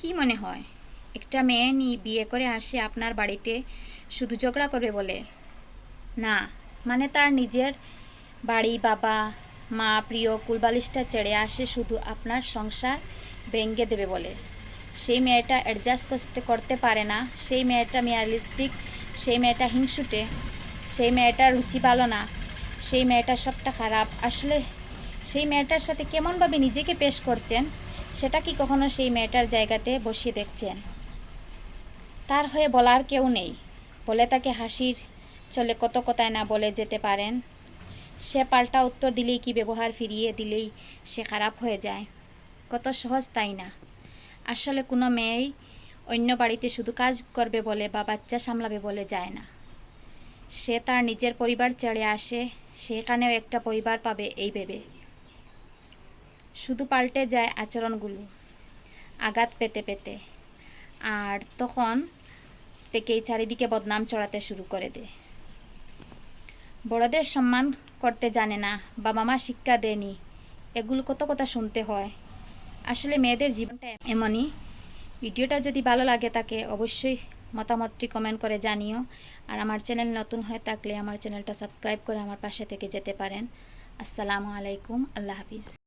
কি মনে হয়? একটা মেয়ে নিয়ে বিয়ে করে আসে আপনার বাড়িতে শুধু ঝগড়া করবে বলে? না মানে তার নিজের বাড়ি, বাবা, মা, প্রিয়, কুলবালিশটা ছেড়ে আসে শুধু আপনার সংসার ভেঙে দেবে বলে। সেই মেয়েটা অ্যাডজাস্ট করতে পারে না। সেই মেয়েটা মেয়ারিস্টিক সেই মেয়েটা হিংসুটে। সেই মেয়েটা রুচি ভালো না। সেই মেয়েটা সবটা খারাপ। আসলে সেই মেয়েটার সাথে কেমনভাবে নিজেকে পেশ করছেন? সেটা কি কখনো সেই মেয়েটার জায়গাতে বসিয়ে দেখছেন? তার হয়ে বলার কেউ নেই। বলে তাকে হাসির চলে কত কথায় না বলে যেতে পারেন। সে পাল্টা উত্তর দিলেই কি ব্যবহার ফিরিয়ে দিলেই সে খারাপ হয়ে যায়। কত সহজ তাই না? আসলে কোনো মেয়েই অন্য বাড়িতে শুধু কাজ করবে বলে বা বাচ্চা সামলাবে বলে যায় না। সে তার নিজের পরিবার ছেড়ে আসে, সেখানেও একটা পরিবার পাবে এই ভেবে। শুধু পাল্টে যায় আচরণগুলো, আঘাত পেতে পেতে। আর তখন থেকেই চারিদিকে বদনাম চড়াতে শুরু করে দেয়। বড়দের সম্মান করতে জানে না বাবা মা শিক্ষা দেয়নি, এগুলো কত কথা শুনতে হয়। আসলে মেয়েদের জীবনটা এমনই। ভিডিওটা যদি ভালো লাগে তাকে অবশ্যই মতামতটি কমেন্ট করে জানিও। আর আমার চ্যানেল নতুন হয়ে থাকলে আমার চ্যানেলটা সাবস্ক্রাইব করে আমার পাশে থেকে যেতে পারেন। আসসালামু আলাইকুম, আল্লাহ হাফিজ।